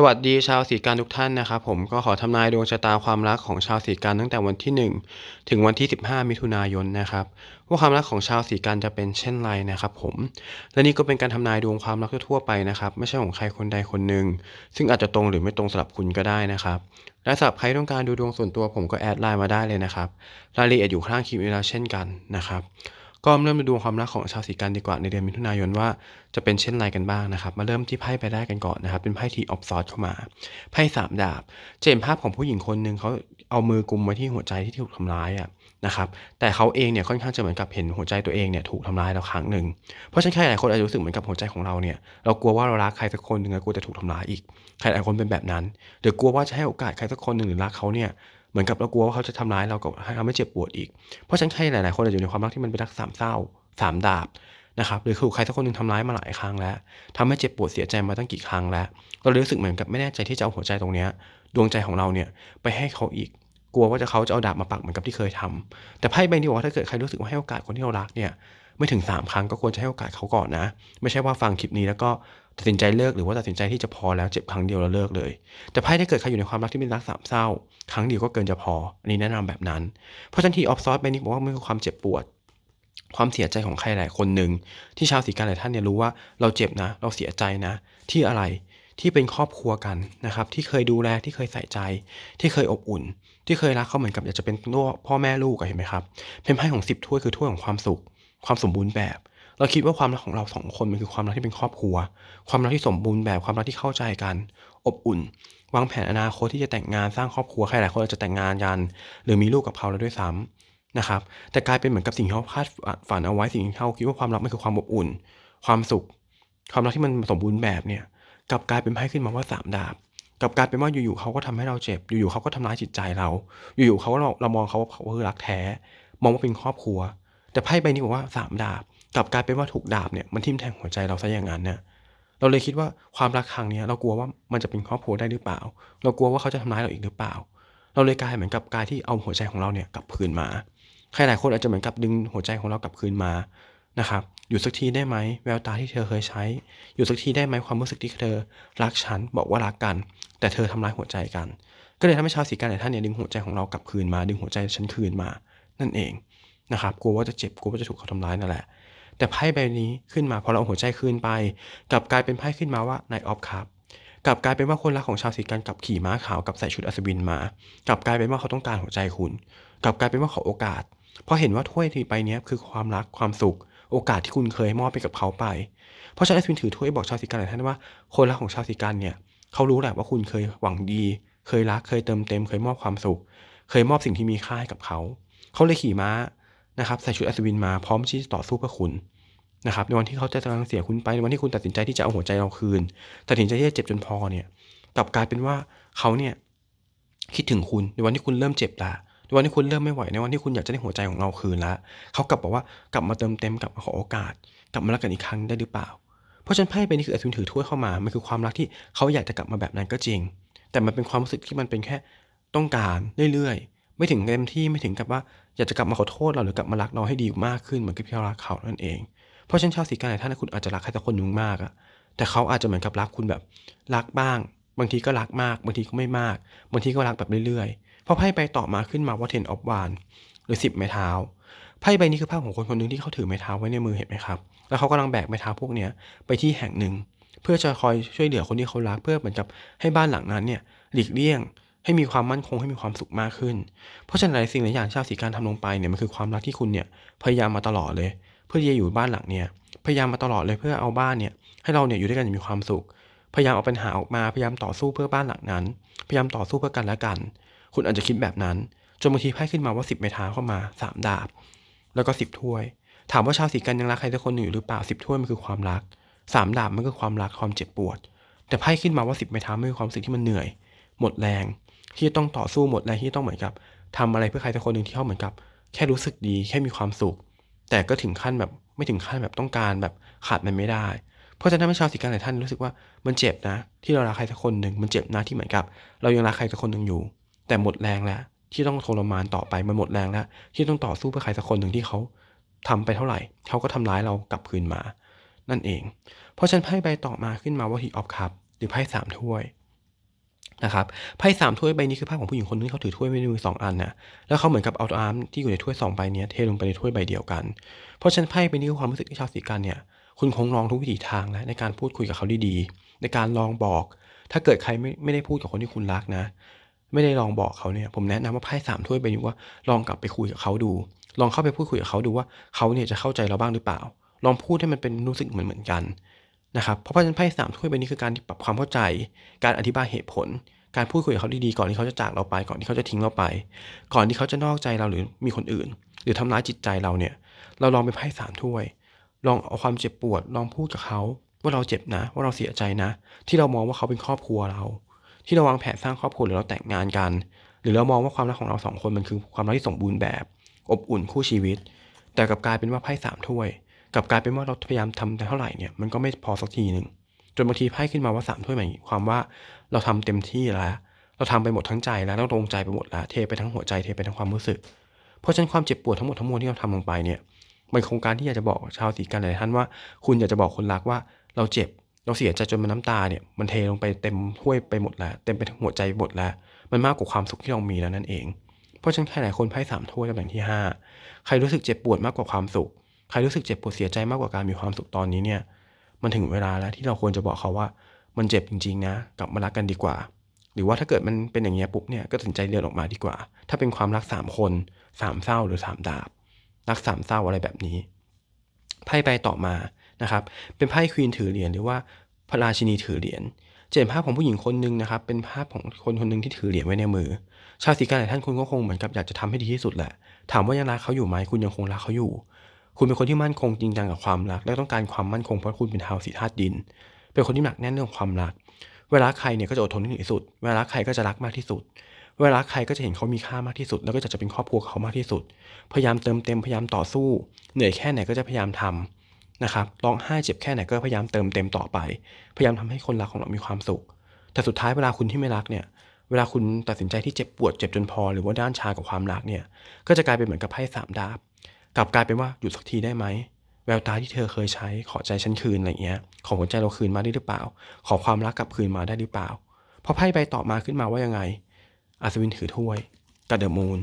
สวัสดีชาวสีกันทุกท่านนะครับผมก็ขอทำนายดวงชะตาความรักของชาวสีกันตั้งแต่วันที่ 1 ถึงวันที่ 15 มิถุนายนนะครับว่าความรักของชาวสีกันจะเป็นเช่นไรนะครับผมและนี่ก็เป็นการทำนายดวงความรักทั่วไปนะครับไม่ใช่ของใครคนใดคนหนึ่งซึ่งอาจจะตรงหรือไม่ตรงสำหรับคุณก็ได้นะครับและสำหรับใครต้องการดูดวงส่วนตัวผมก็แอดไลน์มาได้เลยนะครับรายละเอียดอยู่ข้างคลิปนี้แล้วเช่นกันนะครับ ก็เริ่มมาดูความรักของชาวสีกันดีกว่าในเดือนมิถุนายนว่าจะเป็นเช่นไรกันบ้างนะครับ มาเริ่มที่ไพ่ไปได้กันก่อนนะครับ เป็นไพ่ทีออฟซอสเข้ามา ไพ่สามดาบจะเห็นภาพของผู้หญิงคนหนึ่งเขาเอามือกุมไว้ที่หัวใจที่ถูกทำร้ายอะนะครับแต่เขาเองเนี่ยค่อนข้างจะเหมือนกับเห็นหัวใจตัวเองเนี่ยถูกทำร้ายแล้วครั้งหนึ่งเพราะฉะนั้นใครหลายคนอาจจะรู้สึกเหมือนกับหัวใจของเราเนี่ยเรากลัวว่าเรารักใครสักคนหนึ่งแล้วกลัวจะถูกทำร้ายอีก ใครหลายคนเป็นแบบนั้นหรือกลัวว่าจะให้โอกาสใครสักคนหนึ่งหรือรักเขาเนี่ย เหมือนกับเรากลัวว่าเขาจะทำร้ายเรากับให้เราไม่เจ็บปวดอีก เพราะฉะนั้นใครหลาย ๆ คนอาจจะอยู่ในความรักที่มันเป็นรักสามเศร้าสามดาบนะครับหรือถูกใครสักคนหนึ่งทำร้ายมาหลายครั้งแล้วทำให้เจ็บปวดเสียใจมาตั้งกี่ครั้งแล้ว เราเลยรู้สึกเหมือนกับไม่แน่ใจที่จะเอาหัวใจตรงเนี้ยดวงใจของเราเนี่ยไปให้เขาอีก กลัวว่าจะเขาจะเอาดาบมาปักเหมือนกับที่เคยทำแต่ไพ่ใบนี้บอกว่าถ้าเกิดใครรู้สึกว่าให้โอกาสคนที่เรารักเนี่ย ไม่ถึง 3 ครั้งก็ควรจะให้โอกาสเขาก่อนนะ ไม่ใช่ว่าฟังคลิปนี้แล้วก็ตัดสินใจเลิกหรือว่าตัดสินใจที่จะพอแล้วเจ็บครั้งเดียวแล้วเลิกเลย แต่ไพ่ถ้าเกิดใครอยู่ในความรักที่เป็นรักสามเศร้า ครั้งเดียวก็เกินจะพอ อันนี้แนะนำแบบนั้น เพราะฉันทีออฟซอสใบนี้บอกว่ามันคือความเจ็บปวด ความเสียใจของใครหลายคนหนึ่งที่ชาวสีกันหลายท่านเนี่ยรู้ว่าเราเจ็บนะ เราเสียใจนะ ที่อะไรที่เป็นครอบครัวกันนะครับที่เคยดูแลที่เคยใส่ใจ ที่เคยอบอุ่น ที่เคยรักเขาเหมือนกับอยากจะเป็นพ่อแม่ลูกเห็นไหมครับเป็นไพ่ของสิบถ้วยคือถ้วยของความสุข ความสมบูรณ์แบบ เราคิดว่าความรักของเราสองคนมันคือความรักที่เป็นครอบครัว ความรักที่สมบูรณ์แบบความรักที่เข้าใจกัน อบอุ่น วางแผนอนาคตที่จะแต่งงานสร้างครอบครัวใครหลายคนอาจจะแต่งงานกัน หรือมีลูกกับเขาแล้วด้วยซ้ำนะครับ แต่กลายเป็นเหมือนกับสิ่งที่เขาคาดฝันเอาไว้สิ่งที่เขาคิดว่าความรักมันคือความอบอุ่น ความสุข ความรักที่มันสมบูรณ์แบบเนี่ยกลับกลายเป็นไพ่ขึ้นมาว่าสามดาบกลับกลายเป็นว่าอยู่ๆเขาก็ทำให้เราเจ็บ อยู่ๆเขาก็ทำร้ายจิตใจเรา อยู่ๆเขาเราเรามองเขาว่าเขาคือรักแท้ มองว่าเป็นครอบครัว แต่ไพ่ใบนี้บอกว่าสามดาบกลับกลายเป็นว่าถูกดาบเนี่ยมันทิ่มแทงหัวใจเราซะอย่างนั้นเนี่ยเราเลยคิดว่าความรักครั้งนี้เรากลัวว่ามันจะเป็นครอบครัวได้หรือเปล่า เรากลัวว่าเขาจะทำร้ายเราอีกหรือเปล่า เราเลยกลายเหมือนกับกายที่เอาหัวใจของเราเนี่ยกลับคืนมาใครหลายคนอาจจะเหมือนกับดึงหัวใจของเรากลับคืนมานะครับอยู่สักทีได้ไหมแววตาที่เธอเคยใช้ อยู่สักทีได้ไหมความรู้สึกที่เธอรักฉันบอกว่ารักกัน แต่เธอทำร้ายหัวใจกัน ก็เลยทำให้ชาวสีกันหลายท่านเนี่ยดึงหัวใจของเรากลับคืนมา ดึงหัวใจฉันคืนมา นั่นเอง นะครับกลัวว่าจะเจ็บกลัวว่าจะถูกเขาทำร้ายนั่นแหละ แต่ไพ่ใบนี้ขึ้นมาพอเราเอาหัวใจคืนไปกลับกลายเป็นไพ่ขึ้นมาว่านายออฟครับกลับกลายเป็นว่าคนรักของชาวสีกันกับขี่ม้าขาวกับใส่ชุดอัศวินมากลับกลายเป็นว่าเขาต้องการหัวใจคุณ กลับกลายเป็นว่าเขาโอกาส เพราะเห็นว่าถ้วยทีใบนี้คือความรักความสุข โอกาสที่คุณเคยมอบไปกับเขาไป เพราะฉะนั้นอัศวินถือถ้วยบอกชาวสีกันหลายท่านว่าคนรักของชาวสีกันเนี่ยเขารู้แหละว่าคุณเคยหวังดี เคยรักเคยเติมเต็ม เคยมอบความสุข เคยมอบสิ่งที่มีค่าให้กับเขา เขาเลยขี่ม้า นะครับใส่ชุดอัศวินมาพร้อมที่จะต่อสู้เพื่อคุณนะครับในวันที่เขาจะกำลังเสียคุณไปในวันที่คุณตัดสินใจที่จะเอาหัวใจเราคืนตัดสินใจที่จะเจ็บจนพอเนี่ยกลับกลายเป็นว่าเขาเนี่ยคิดถึงคุณในวันที่คุณเริ่มเจ็บละในวันที่คุณเริ่มไม่ไหวในวันที่คุณอยากจะได้หัวใจของเราคืนล้วเขากลับบอกว่ากลับมาเติมเต็มกลับมาขอโอกาส กลับมารักกันอีกครั้งได้หรือเปล่า เพราะฉันไพ่ใบนี้คืออัศวินถือถ้วยเข้ามามันคือความรักที่เขาอยากจะกลับมาแบบนั้นก็จริง แต่มันเป็นความรู้สึกที่มันเป็นแค่ต้องการเรื่อยๆ ไม่ถึงเต็มที่ไม่ถึงกับว่า อยากจะกลับมาขอโทษเราหรือกลับมารักเราให้ดีมากขึ้นเหมือนกับที่เรารักเขานั่นเอง เพราะฉะนั้นชาวสีกันหลายท่านคุณอาจจะรักใครสักคนหนึ่งมากอะแต่เขาอาจจะเหมือนกับรักคุณแบบรักบ้าง บางทีก็รักมาก บางทีก็ไม่มาก บางทีก็รักแบบเรื่อยๆพอไพ่ใบต่อมาขึ้นมาว่าเทนออฟวานหรือสิบไม้เท้าไพ่ใบนี้คือภาพของคนคนหนึ่งที่เขาถือไม้เท้าไว้ในมือเห็นไหมครับ แล้วเขากำลังแบกไม้เท้าพวกเนี้ยไปที่แห่งหนึ่ง เพื่อจะคอยช่วยเหลือคนที่เขารักเพื่อเหมือนกับให้บ้านหลังนั้นเนี่ยหลีกเลี่ยง ให้มีความมั่นคงให้มีความสุขมากขึ้น เพราะฉะนั้นหลายสิ่งหลายอย่างชาวสีการทำลงไปเนี่ยมันคือความรักที่คุณเนี่ยพยายามมาตลอดเลย เพื่อที่จะอยู่บ้านหลังเนี่ยพยายามมาตลอดเลยเพื่อเอาบ้านเนี่ยให้เราเนี่ยอยู่ด้วยกันอย่างมีความสุข พยายามเอาปัญหาออกมาพยายามต่อสู้เพื่อบ้านหลังนั้น พยายามต่อสู้เพื่อกันและกัน คุณอาจจะคิดแบบนั้นจนบางทีไพ่ขึ้นมาว่าสิบไม้เท้าเข้ามาสามดาบ แล้วก็สิบถ้วย ถามว่าชาวสีกันยังรักใครสักคนหนึ่งอยู่หรือเปล่าสิบถ้วยมันคือความรักสามดาบมันคือความรักความเจ็บปวด แต่ไพ่ขึ้นมาว่าสิบไม้เท้าไม่คือความรู้สึกที่มันเหนื่อย หมดแรง ที่ต้องต่อสู้หมดแรงที่ต้องเหมือนกับทำอะไรเพื่อใครสักคนหนึ่งที่เขาเหมือนกับ แค่รู้สึกดีแค่มีความสุข แต่ก็ถึงขั้นแบบไม่ถึงขั้นแบบต้องการแบบขาดมันไม่ได้ เพราะฉะนั้นชาวสีกันหลายท่านรู้สึกว่ามันเจ็บนะ ที่เรารักใครสักคนหนึ่งมันเจ็บนะที่เหมือนกับ เรายังรักใครสักคนหนึ่งอยู่ แต่หมดแรงแล้วที่ต้องทรมานต่อไปมันหมดแรงแล้ว ที่ต้องต่อสู้เพื่อใครสักคนหนึ่งที่เขาทำไปเท่าไหร่ เขาก็ทำร้ายเรากลับคืนมา นั่นเอง เพราะฉันไพ่ใบต่อมาขึ้นมาว่าฮีออฟคัพหรือไพ่สามถ้วย นะครับไพ่สามถ้วยใบนี้คือภาพของผู้หญิงคนนึงเขาถือถ้วยไว้ในมือสองอันนะแล้วเขาเหมือนกับเอาน้ำที่อยู่ในถ้วยสองใบนี้เทลงไปในถ้วยใบเดียวกัน เพราะฉะนั้นไพ่ใบนี้คือความรู้สึกที่ชาวสีกันเนี่ยคุณคงลองทุกวิถีทางแล้วในการพูดคุยกับเขาดีๆในการลองบอก ถ้าเกิดใครไม่ไม่ได้พูดกับคนที่คุณรักนะ ไม่ได้ลองบอกเขาเนี่ยผมแนะนำว่าไพ่สามถ้วยใบนี้ว่าลองกลับไปคุยกับเขาดู ลองเข้าไปพูดคุยกับเขาดูว่าเขาเนี่ยจะเข้าใจเราบ้างหรือเปล่า ลองพูดให้มันเป็นรู้สึกเหมือนเหมือนกัน นะครับเพราะเพราะฉะนั้นไพ่สามถ้วยใบนี้คือการปรับความเข้าใจ การอธิบายเหตุผล การพูดคุยกับเขาดีๆก่อนที่เขาจะจากเราไป ก่อนที่เขาจะทิ้งเราไป ก่อนที่เขาจะนอกใจเราหรือมีคนอื่น หรือทำร้ายจิตใจเราเนี่ย เราลองเป็นไพ่สามถ้วย ลองเอาความเจ็บปวด ลองพูดกับเขาว่าเราเจ็บนะ ว่าเราเสียใจนะ ที่เรามองว่าเขาเป็นครอบครัวเรา ที่เราวางแผนสร้างครอบครัวหรือเราแต่งงานกัน หรือเรามองว่าความรักของเราสองคนมันคือความรักที่สมบูรณ์แบบ อบอุ่นคู่ชีวิต แต่กลับกลายเป็นว่าไพ่สามถ้วย กับกลายเป็นว่าเราพยายามทำแต่เท่าไหร่เนี่ยมันก็ไม่พอสักทีหนึ่งจนบางทีไพ่ขึ้นมาว่าสามถ้วยหมายความว่าเราทำเต็มที่แล้ว เราทำไปหมดทั้งใจแล้วเราลงใจไปหมดแล้วเทไปทั้งหัวใจเทไปทั้งความรู้สึก เพราะฉะนั้นความเจ็บปวดทั้งหมดทั้งมวลที่เราทำลงไปเนี่ยมันโครงการที่อยากจะบอกชาวสีกันหลายท่านว่า คุณอยากจะบอกคนรักว่าเราเจ็บเราเสียใจจนมันน้ำตาเนี่ยมันเทลงไปเต็มถ้วยไปหมดแล้วเต็มไปทั้งหัวใจหมดแล้ว มันมากกว่าความสุขที่เรามีแล้วนั่นเอง เพราะฉะนั้นใครหลายคนไพ่สามถ้วยตำแหน่งที่ห้าใครรู้สึกเจ็บปวดมากกว่าความสุข ใครรู้สึกเจ็บปวดเสียใจมากกว่าการมีความสุขตอนนี้เนี่ย มันถึงเวลาแล้วที่เราควรจะบอกเขาว่ามันเจ็บจริง ๆ นะ กลับมารักกันดีกว่า หรือว่าถ้าเกิดมันเป็นอย่างเงี้ยปุ๊บเนี่ยก็ตัดสินใจเดินออกมาดีกว่า ถ้าเป็นความรักสามคนสามเศร้าหรือสามดาบ รักสามเศร้าอะไรแบบนี้ไพ่ใบต่อมานะครับ เป็นไพ่ควีนถือเหรียญหรือว่าพระราชินีถือเหรียญจะเห็นภาพของผู้หญิงคนหนึ่งนะครับ เป็นภาพของคนคนหนึ่งที่ถือเหรียญไว้ในมือ ชาวสีกาหลายท่านคุณก็คงเหมือนกับอยากจะทำให้ดีที่สุดแหละ ถามว่ายังรักเขาอยู่ไหมคุณยังคงรักเขาอยู่ คุณเป็นคนที่มั่นคงจริงจังกับความรัก และต้องการความมั่นคงเพราะคุณเป็นทาวสีธาตุดิน เป็นคนที่หนักแน่นเรื่องความรัก เวลาใครเนี่ยก็จะอดทนที่สุด เวลาใครก็จะรักมากที่สุด เวลาใครก็จะเห็นเขามีค่ามากที่สุด แล้วก็จะจะเป็นครอบครัวเขามากที่สุด พยายามเติมเต็มพยายามต่อสู้ เหนื่อยแค่ไหนก็จะพยายามทำนะครับร้องไห้เจ็บแค่ไหนก็พยายามเติมเต็มต่อไป พยายามทำให้คนรักของเรามีความสุข แต่สุดท้ายเวลาคุณที่ไม่รักเนี่ยเวลาคุณตัดสินใจที่เจ็บปวดเจ็บจนพอหรือว่าด้านชากับความรักเนี่ย ก็จะกลายเป็นเหมือนกับไพ่สามดาบ กลับกลายเป็นว่าหยุดสักทีได้ไหมแววตาที่เธอเคยใช้ขอใจฉันคืนอะไรเงี้ย ขอหัวใจเราคืนมาได้หรือเปล่า ขอความรักกลับคืนมาได้หรือเปล่าพอไพ่ใบต่อมาขึ้นมาว่ายังไงอัศวินถือถ้วยกับเดอะมูน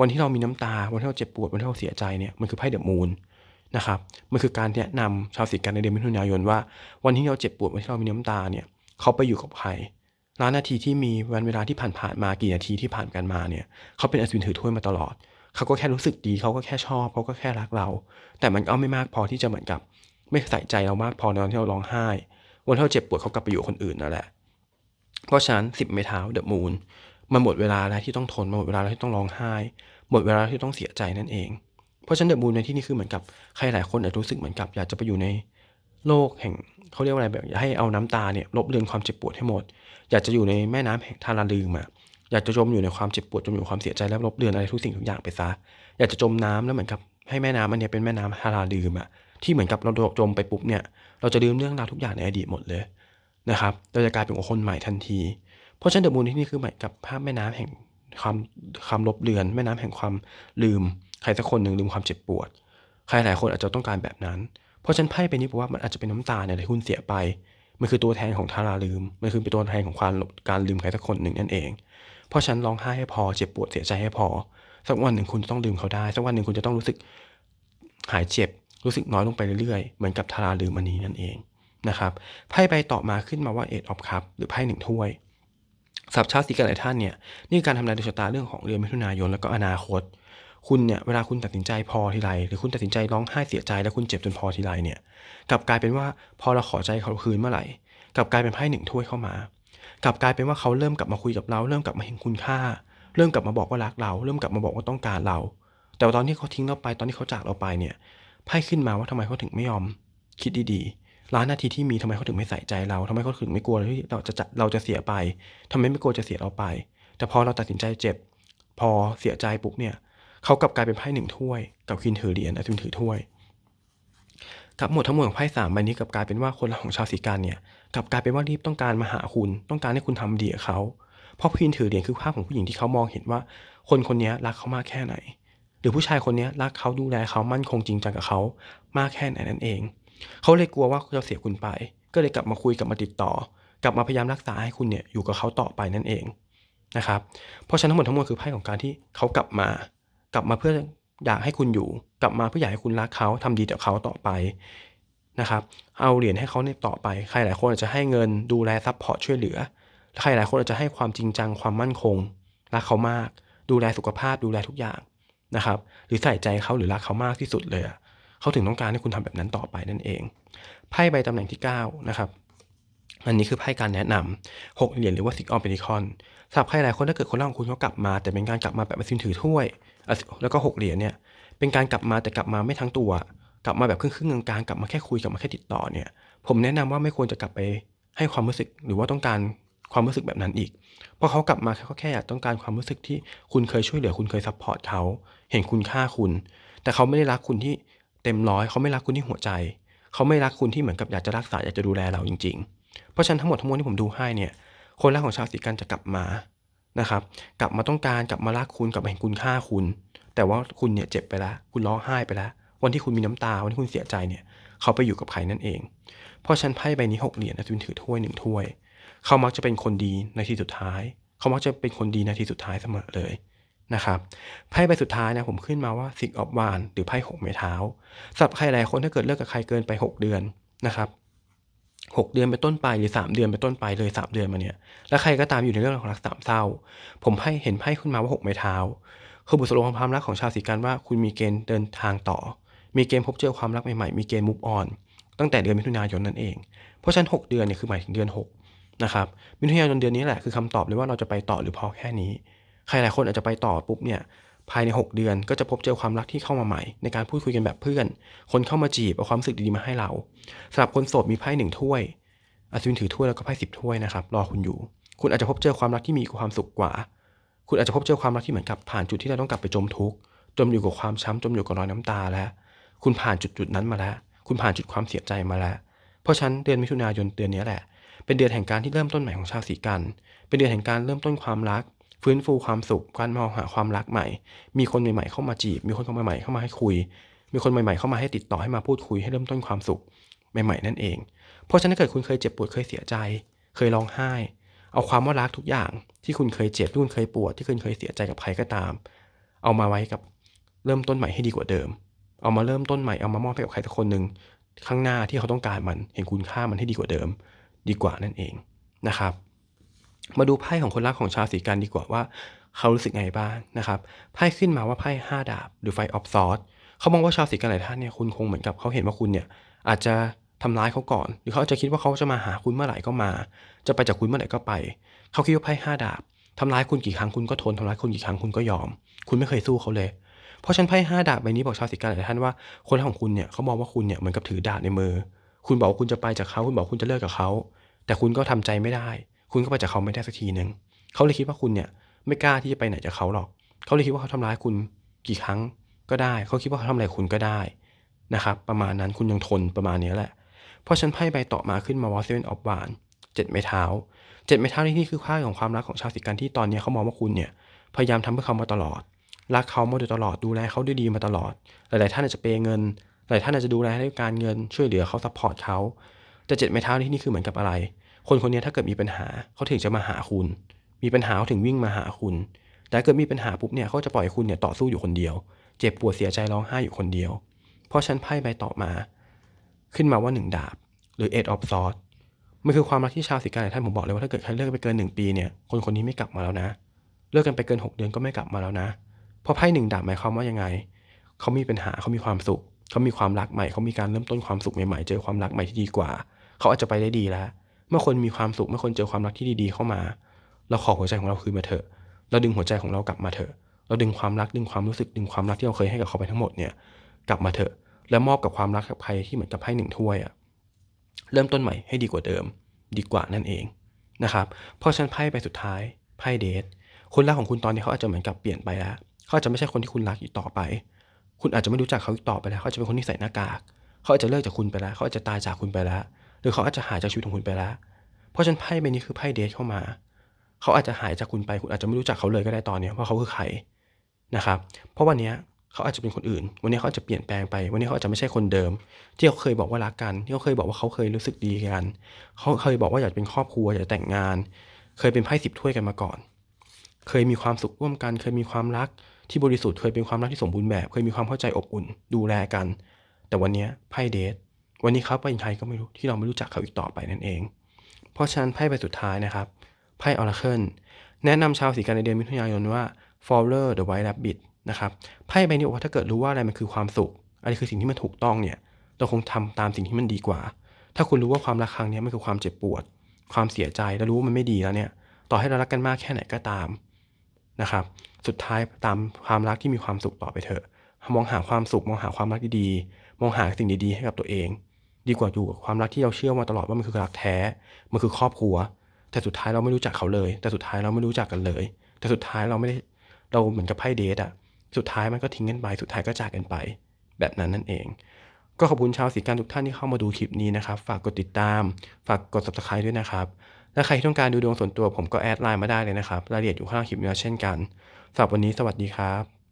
วันที่เรามีน้ำตาวันที่เราเจ็บปวดวันที่เราเสียใจเนี่ยมันคือไพ่เดอะมูนนะครับมันคือการแนะนำชาวสิกันในเดือนมิถุนายนว่า วันที่เราเจ็บปวดวันที่เรามีน้ำตาเนี่ยเขาไปอยู่กับใครล้านนาทีที่มีวันเวลาที่ผ่านผ่านมากี่นาทีที่ผ่านกันมาเนี่ยเขาเป็นอัศวินถือถ้วยมาตลอด เขาก็แค่รู้สึกดีเขาก็แค่ชอบเขาก็แค่รักเรา แต่มันก็ไม่มากพอที่จะเหมือนกับ ไม่ใส่ใจเรามากพอในวันที่เราร้องไห้วันที่เราเจ็บปวดเขากลับไปอยู่คนอื่นนั่นแหละ เพราะฉะนั้นสิบเมเท้าเดอะมูนมันหมดเวลาแล้วที่ต้องทนมันหมดเวลาแล้วที่ต้องร้องไห้ หมดเวลาที่ต้องเสียใจนั่นเอง เพราะฉะนั้นเดอะมูนในที่นี้คือเหมือนกับใครหลายคนอาจจะรู้สึกเหมือนกับ อยากจะไปอยู่ในโลกแห่งเขาเรียกว่าอะไรแบบอยากให้เอาน้ำตาเนี่ยลบเลือนความเจ็บปวดให้หมด อยากจะอยู่ในแม่น้ำแห่งทาราลืมอะ อยากจะจมอยู่ในความเจ็บปวดจมอยู่ความเสียใจแล้วลบเลือนอะไรทุกสิ่งทุกอย่างไปซะ อยากจะจมน้ำแล้วเหมือนกับให้แม่น้ำมันเนี่ยเป็นแม่น้ำทาราลืมอะที่เหมือนกับเราจมไปปุ๊บเนี่ย เราจะลืมเรื่องราวทุกอย่างในอดีตหมดเลยนะครับ เราจะกลายเป็นคนใหม่ทันที เพราะฉะนั้นเดอะมูนที่นี่คือเหมือนกับภาพแม่น้ำแห่งความความลบเลือน แม่น้ำแห่งความลืม ใครสักคนหนึ่งลืมความเจ็บปวด ใครหลายคนอาจจะต้องการแบบนั้น เพราะฉันไพ่ไปนี้บอกว่ามันอาจจะเป็นน้ำตาเนี่ยที่คุณเสียไป มันคือตัวแทนของทาราลืม มันคือเป็นตัวแทนของความการลืมใครสักคนหนึ่งนั่นเอง เพราะฉันร้องไห้ให้พอเจ็บปวดเสียใจให้พอ สักวันหนึ่งคุณจะต้องลืมเขาได้ สักวันหนึ่งคุณจะต้องรู้สึกหายเจ็บ รู้สึกน้อยลงไปเรื่อยๆ เหมือนกับทาราลืมอันนี้นั่นเองนะครับไพ่ใบต่อมาขึ้นมาว่าเอ็ดออฟคัพหรือไพ่หนึ่งถ้วยสับชาติสีกันหลายท่านเนี่ยนี่การทำนายดวงชะตาเรื่องของเดือนมิถุนายนแล้วก็อนาคต คุณเนี่ยเวลาคุณตัดสินใจพอทีไรหรือคุณตัดสินใจร้องไห้เสียใจแล้วคุณเจ็บจนพอทีไรเนี่ยกลับกลายเป็นว่าพอเราขอใจเขาคืนเมื่อไหร่กลับกลายเป็นไพ่หนึ่งถ้วยเข้ามา กลับกลายเป็นว่าเขาเริ่มกลับมาคุยกับเรา เริ่มกลับมาเห็นคุณค่า เริ่มกลับมาบอกว่ารักเรา เริ่มกลับมาบอกว่าต้องการเรา แต่ตอนที่เขาทิ้งเราไปตอนที่เขาจากเราไปเนี่ยไพ่ขึ้นมาว่าทำไมเขาถึงไม่ยอม คิดดีๆล้านนาทีที่มีทำไมเขาถึงไม่ใส่ใจเราทำไมเขาถึงไม่กลัวที่เราจะเราจะเสียไปทำไมไม่กลัวจะเสียเราไป แต่พอเราตัดสินใจเจ็บ พอเสียใจปุ๊บเนี่ยเขากลับกลายเป็นไพ่หนึ่งถ้วย กับคินถือเหรียญอัศวินถือถ้วย กับหมดทั้งหมดของไพ่สามใบนี้กับกลายเป็นว่าคนละของชาวสีการเนี่ยกับกลายเป็นว่ารีบต้องการมาหาคุณ ต้องการให้คุณทำดีกับเขาเพราะคินถือเหรียญคือภาพของผู้หญิงที่เขามองเห็นว่า คนคนนี้รักเขามากแค่ไหน หรือผู้ชายคนนี้รักเขาดูแลเขามั่นคงจริงจังกับเขามากแค่ไหนนั่นเอง เขาเลยกลัวว่าจะเสียคุณไป ก็เลยกลับมาคุยกลับมาติดต่อ กลับมาพยายามรักษาให้คุณเนี่ยอยู่กับเขาต่อไปนั่นเองนะครับเพราะฉะนั้นทั้งหมดทั้งมวลคือไพ่ของการที่เขากลับมา กลับมาเพื่อ อยากให้คุณอยู่กลับมาเพื่ออยากให้คุณรักเขาทำดีต่อเขาต่อไปนะครับเอาเหรียญให้เขาในต่อไป ใครหลายคนอาจจะให้เงินดูแลซัพพอร์ตช่วยเหลือ ใครหลายคนอาจจะให้ความจริงจังความมั่นคง รักเขามาก ดูแลสุขภาพดูแลทุกอย่างนะครับหรือใส่ใจเขาหรือรักเขามากที่สุดเลยเขาถึงต้องการให้คุณทำแบบนั้นต่อไปนั่นเองไพ่ใบตำแหน่งที่9นะครับอันนี้คือไพ่การแนะนำหกเหรียญหรือว่า six of pentacles สำหรับใครหลายคนถ้าเกิดคนรักของคุณเขากลับมา แต่เป็นการกลับมาแบบมาซินถือถ้วย แล้วก็หกเหรียญเนี่ยเป็นการกลับมาแต่กลับมาไม่ทั้งตัว กลับมาแบบครึ่งๆกลางๆกลับมาแค่คุยกลับมาแค่ติดต่อเนี่ย ผมแนะนำว่าไม่ควรจะกลับไปให้ความรู้สึกหรือว่าต้องการความรู้สึกแบบนั้นอีก เพราะเขากลับมาเขาแค่อยากต้องการความรู้สึกที่คุณเคยช่วยเหลือคุณเคยซัพพอร์ตเขาเห็นคุณค่าคุณ แต่เขาไม่ได้รักคุณที่เต็มร้อยเขาไม่รักคุณที่หัวใจ เขาไม่รักคุณที่เหมือนกับอยากจะรักษาอยากจะดูแลเราจริง ๆ เพราะฉะนั้นทั้งหมดทั้งมวลที่ผมดูให้เนี่ย คนรักของชาวสีกันจะกลับมานะครับ กลับมาต้องการกลับมารักคุณกลับมาเห็นคุณค่าคุณ แต่ว่าคุณเนี่ยเจ็บไปแล้วคุณร้องไห้ไปแล้ววันที่คุณมีน้ำตาวันที่คุณเสียใจเนี่ย เขาไปอยู่กับใครนั่นเอง เพราะฉันไพ่ใบนี้หกเหรียญนะคุณถือถ้วยหนึ่งถ้วย เขามักจะเป็นคนดีในทีสุดท้าย เขามักจะเป็นคนดีในทีสุดท้ายเสมอเลยนะครับไพ่ใบสุดท้ายนะผมขึ้นมาว่า six of wands หรือไพ่หกไม้เท้าสำหรับใครหลายคนถ้าเกิดเลิกกับใครเกินไป 6 เดือนนะครับ 6 เดือนเป็นต้นไปหรือ 3 เดือนเป็นต้นไปเลย 3 เดือนมาเนี่ย แล้วใครก็ตามอยู่ในเรื่องของรักสามเศร้า ผมให้เห็นไพ่ขึ้นมาว่า 6 ไม้เท้า คือบุษโลของความรักของชาวสีกันว่า คุณมีเกณฑ์เดินทางต่อ มีเกณฑ์พบเจอความรักใหม่ๆ มีเกณฑ์ move on ตั้งแต่เดือนมิถุนายนนั่นเอง เพราะฉะนั้น 6 เดือนเนี่ยคือหมายถึงเดือน 6 นะครับ มิถุนายนเดือนนี้แหละคือคำตอบเลยว่าเราจะไปต่อหรือพอแค่นี้ ใครหลายคนอาจจะไปต่อปุ๊บเนี่ย ภายใน 6 เดือน ก็จะพบเจอความรักที่เข้ามาใหม่ ในการพูดคุยกันแบบเพื่อน คนเข้ามาจีบเอาความรู้สึกดีๆมาให้เราสำหรับคนโสดมีไพ่หนึ่งถ้วยอัศวินถือถ้วยแล้วก็ไพ่สิบถ้วยนะครับรอคุณอยู่ คุณอาจจะพบเจอความรักที่มีความสุขกว่า คุณอาจจะพบเจอความรักที่เหมือนกับผ่านจุดที่เราต้องกลับไปจมทุกข์จมอยู่กับความช้ำจมอยู่กับรอยน้ำตาแล้ว คุณผ่านจุดจุดๆนั้นมาแล้ว คุณผ่านจุดความเสียใจมาแล้ว เพราะฉะนั้นเดือนมิถุนายนเดือนนี้แหละ เป็นเดือนแห่งการที่เริ่มต้นใหม่ของชาวสีกัน เป็นเดือนแห่งการเริ่มต้นความรัก ฟื้นฟูความสุขการมองหาความรักใหม่ มีคนใหม่ๆเข้ามาจีบ มีคนใหม่ๆเข้ามาให้คุย มีคนใหม่ๆเข้ามาให้ติดต่อให้มาพูดคุยให้เริ่มต้นความสุขใหม่ๆนั่นเอง เพราะฉะนั้นถ้าเกิดคุณเคยเจ็บปวดเคยเสียใจ เคยร้องไห้ เอาความว่ารักทุกอย่างที่คุณเคยเจ็บที่คุณเคยปวดที่คุณเคยเสียใจกับใครก็ตาม เอามาไว้กับเริ่มต้นใหม่ให้ดีกว่าเดิม เอามาเริ่มต้นใหม่เอามามอบให้กับใครสักคนหนึ่งข้างหน้าที่เขาต้องการมันเห็นคุณค่ามันให้ดีกว่าเดิม ดีกว่านั่นเองนะครับ มาดูไพ่ของคนรักของชาวสีกันดีกว่าว่า เขารู้สึกไงบ้างนะครับไพ่ขึ้นมาว่าไพ่ห้าดาบ หรือไฟออฟซอร์เขามองว่าชาวสีกันหลายท่านเนี่ยคุณคงเหมือนกับเขาเห็นว่าคุณเนี่ยอาจจะทำร้ายเขาก่อน หรือเขาอาจจะคิดว่าเขาจะมาหาคุณเมื่อไหร่ก็มา จะไปจากคุณเมื่อไหร่ก็ไป เขาคิดว่าไพ่ห้าดาบทำร้ายคุณกี่ครั้งคุณก็ทนทำร้ายคุณกี่ครั้งคุณก็ยอม คุณไม่เคยสู้เขาเลย เพราะฉันไพ่ห้าดาบใบนี้บอกชาวสีกันหลายท่านว่าคนรักของคุณเนี่ยเขามองว่าคุณเนี่ยเหมือนกับถือดาบในมือ คุณบอกว่าคุณจะไปจากเขาคุณบอกคุณจะเลิกกับเขา แต่คุณก็ทำใจไม่ได้ คุณก็ไปจากเขาไม่ได้สักทีหนึ่งเขาเลยคิดว่าคุณเนี่ยไม่กล้าที่จะไปไหนจากเขาหรอก เขาเลยคิดว่าเขาทำร้ายคุณกี่ครั้งก็ได้ เขาคิดว่าเขาทำอะไรคุณก็ได้นะครับประมาณนั้นคุณยังทนประมาณนี้แหละ เพราะฉันไพ่ใบต่อมาขึ้นมาวอเซเว่นออฟวานเจ็ดไม้เท้าเจ็ดไม้เท้าที่นี่คือค่าของความรักของชาวสิกันที่ตอนนี้เขามองว่าคุณเนี่ยพยายามทำเพื่อเขามาตลอด รักเขามาโดยตลอดดูแลเขาด้วยดีมาตลอด หลาย ๆ ท่านอาจจะเปย์เงิน หลายท่านอาจจะดูแลให้ด้วยการเงินช่วยเหลือเขาซัพพอร์ตเขาแต่เจ็ดไม้เท้าที่นี่คือเหมือนกับอะไร คนคนนี้ถ้าเกิดมีปัญหาเขาถึงจะมาหาคุณ มีปัญหาเขาถึงวิ่งมาหาคุณ แต่ถ้าเกิดมีปัญหาปุ๊บเนี่ยเขาจะปล่อยคุณเนี่ยต่อสู้อยู่คนเดียว เจ็บปวดเสียใจร้องไห้อยู่คนเดียว เพราะฉันไพ่ใบต่อมา ขึ้นมาว่าหนึ่งดาบ หรือ eight of swords มันคือความรักที่ชาวสิกาท่านผมบอกเลยว่าถ้าเกิดใครเลิกไปเกินหนึ่งปีเนี่ยคนคนนี้ไม่กลับมาแล้วนะ เลิกกันไปเกินหกเดือนก็ไม่กลับมาแล้วนะเพราะไพ่หนึ่งดาบหมายความว่ายังไงเขามีปัญหาเขามีความสุขเขามีความรักใหม่เขามีการเริ่มต้นความสุขใหม่ๆ เจอความรักใหม่ที่ดีกว่า เขาอาจจะไปได้ดีแล้ว เมื่อคนมีความสุขเมื่อคนเจอความรักที่ดีๆเข้ามา เราขอหัวใจของเราคืนมาเถอะ เราดึงหัวใจของเรากลับมาเถอะ เราดึงความรักดึงความรู้สึกดึงความรักที่เราเคยให้กับเขาไปทั้งหมดเนี่ยกลับมาเถอะ แล้วมอบกับความรักกับใครที่เหมือนกับไพ่หนึ่งถ้วยอะเริ่มต้นใหม่ให้ดีกว่าเดิม ดีกว่านั่นเองนะครับเพราะฉันไพ่ใบสุดท้ายไพ่เดทคนรักของคุณตอนนี้เขาอาจจะเหมือนกับเปลี่ยนไปแล้วเขาอาจจะไม่ใช่คนที่คุณรักอีกต่อไป คุณอาจจะไม่รู้จักเขาอีกต่อไปแล้วเขาจะเป็นคนที่ใส่หน้ากาก เขาอาจจะเลิกจากคุณไปแล้ว เขาอาจจะตายจากคุณไปแล้ว รือเขาอาจจะหายจากชีวิตของคุณไปแล้ว เพราะฉะนั้นไพ่ใบนี้คือไพ่เดทเข้ามา เขาอาจจะหายจากคุณไปคุณอาจจะไม่รู้จักเขาเลยก็ได้ตอนนี้ว่าเขาคือใครนะครับ เพราะวันนี้เขาอาจจะเป็นคนอื่น วันนี้เขาอาจจะเปลี่ยนแปลงไป วันนี้เขาอาจจะไม่ใช่คนเดิม ที่เขาเคยบอกว่ารักกัน ที่เขาเคยบอกว่าเขาเคยรู้สึกดีกัน เขาเคยบอกว่าอยากเป็นครอบครัวอยากแต่งงาน เคยเป็นไพ่สิบถ้วยกันมาก่อน เคยมีความสุขร่วมกัน เคยมีความรักที่บริสุทธิ์ เคยเป็นความรักที่สมบูรณ์แบบ เคยมีความเข้าใจอบอุ่น ดูแลกัน แต่วันนี้ไพ่เดท วันนี้เขาเป็นใครก็ไม่รู้ที่เราไม่รู้จักเขาอีกต่อไปนั่นเอง เพราะฉะนั้นไพ่ใบสุดท้ายนะครับไพ่ออราเคิลแนะนำชาวสีกันในเดือนมิถุนายนว่า Follower the White Rabbit นะครับไพ่ใบนี้บอกว่าถ้าเกิดรู้ว่าอะไรมันคือความสุขอะไรคือสิ่งที่มันถูกต้องเนี่ยเราคงทำตามสิ่งที่มันดีกว่า ถ้าคุณรู้ว่าความรักครั้งนี้มันคือความเจ็บปวด ความเสียใจแล้วรู้ว่ามันไม่ดีแล้วเนี่ย ต่อให้เรารักกันมากแค่ไหนก็ตามนะครับ สุดท้ายตามความรักที่มีความสุขต่อไปเถอะ มองหาความสุข มองหาความรักดีๆ มองหาสิ่งดีๆ ให้กับตัวเอง ดีกว่าอยู่กับความรักที่เราเชื่อมาตลอดว่ามันคือรักแท้ มันคือครอบครัว แต่สุดท้ายเราไม่รู้จักเขาเลย แต่สุดท้ายเราไม่รู้จักกันเลย แต่สุดท้ายเราไม่ได้เราเหมือนกับไพ่เดทอะสุดท้ายมันก็ทิ้งกันไป สุดท้ายก็จากกันไป แบบนั้นนั่นเอง ก็ขอบคุณชาวสีกันทุกท่านที่เข้ามาดูคลิปนี้นะครับ ฝากกดติดตาม ฝากกด subscribe ด้วยนะครับ และใครที่ต้องการดูดวงส่วนตัวผมก็แอดไลน์มาได้เลยนะครับ รายละเอียดอยู่ข้างล่างคลิปนี้เช่นกันสำหรับวันนี้สวัสดีครับ